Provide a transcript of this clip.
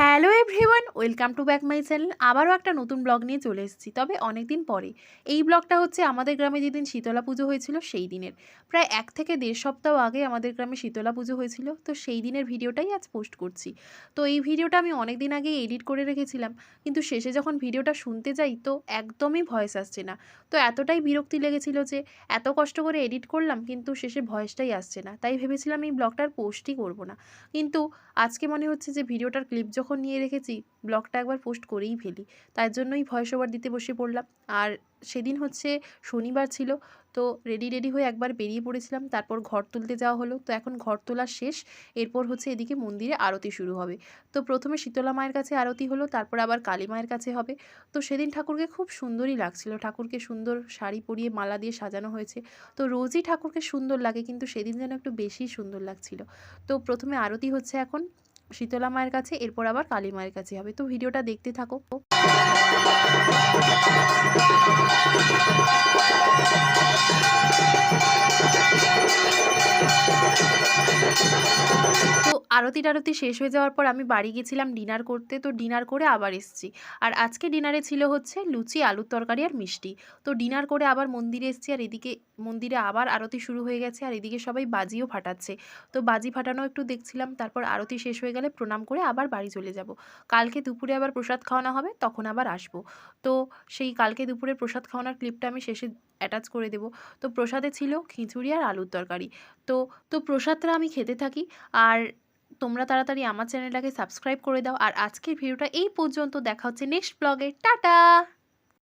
Hello everyone, welcome to back my channel. আবারও একটা নতুন ব্লগ নিয়ে চলে এসেছি, তবে অনেক দিন পরে। এই ব্লগটা হচ্ছে আমাদের গ্রামে যেদিন শীতলা পুজো হয়েছিল, সেই দিনের। প্রায় এক থেকে দেড় সপ্তাহ আগে আমাদের গ্রামে শীতলা পুজো হয়েছিল, তো সেই দিনের ভিডিওটাই আজ পোস্ট করছি। তো এই ভিডিওটা আমি অনেক দিন আগে এডিট করে রেখেছিলাম, কিন্তু শেষে যখন ভিডিওটা শুনতে যাই, তো একদমই ভয়েস আসছে না। তো এতটাই বিরক্তি লেগেছিল যে এত কষ্ট করে এডিট করলাম, কিন্তু শেষে ভয়েসটাই আসছে না। তাই ভেবেছিলাম এই ব্লগটার পোস্টই করব না। কিন্তু আজকে মনে হচ্ছে যে ভিডিওটার ক্লিপ যখন নিয়ে রেখেছি, ব্লগটা একবার পোস্ট করেই ফেলি। তার জন্যই ভয়েস ওভার দিতে বসে পড়লাম। আর সেদিন হচ্ছে শনিবার ছিল, তো রেডি রেডি হয়ে একবার বেরিয়ে পড়েছিলাম। তারপর ঘর তুলতে যাওয়া হলো। তো এখন ঘর তোলা শেষ। এরপর হচ্ছে এদিকে মন্দিরে আরতি শুরু হবে। তো প্রথমে শীতলা মায়ের কাছে আরতি হলো, তারপর আবার কালী মায়ের কাছে হবে। তো সেদিন ঠাকুরকে খুব সুন্দরই লাগছিল। ঠাকুরকে সুন্দর শাড়ি পরিয়ে মালা দিয়ে সাজানো হয়েছে। তো রোজই ঠাকুরকে সুন্দর লাগে, কিন্তু সেদিন যেন একটু বেশি সুন্দর লাগছিল। তো প্রথমে আরতি হচ্ছে এখন। শীতলা মায়ের কাছে এরপর আবার কালী মায়ের কাছে হবে। তো ভিডিওটা দেখতে থাকো। তো আরতি টারতি শেষ হয়ে যাওয়ার পর আমি বাড়ি গেছিলাম ডিনার করতে, তো ডিনার করে আবার এসেছি। আর আজকে ডিনারে ছিল হচ্ছে লুচি, আলুর তরকারি আর মিষ্টি। তো ডিনার করে আবার মন্দিরে এসেছি আর এদিকে মন্দিরে আবার আরতি শুরু হয়ে গেছে আর এদিকে সবাই বাজিও ফাটাচ্ছে। তো বাজি ফাটানো একটু দেখছিলাম, তারপর আরতি শেষ হয়ে গেলে প্রণাম করে আবার বাড়ি চলে যাব। কালকে দুপুরে আবার প্রসাদ খাওয়ানো হবে, তখন আবার আসব। তো সেই কালকে দুপুরে প্রসাদ খাওয়ানোর ক্লিপটা আমি শেষে অ্যাটাচ করে দেবো। তো প্রসাদে ছিল খিচুড়ি আর আলুর তরকারি। তো তো প্রসাদটা আমি খেতে থাকি। আর তোমরা তাড়াতাড়ি আমার চ্যানেলটাকে সাবস্ক্রাইব করে দাও। আর আজকের ভিডিওটা এই পর্যন্ত। দেখা হচ্ছে নেক্সট ব্লগে। টাটা!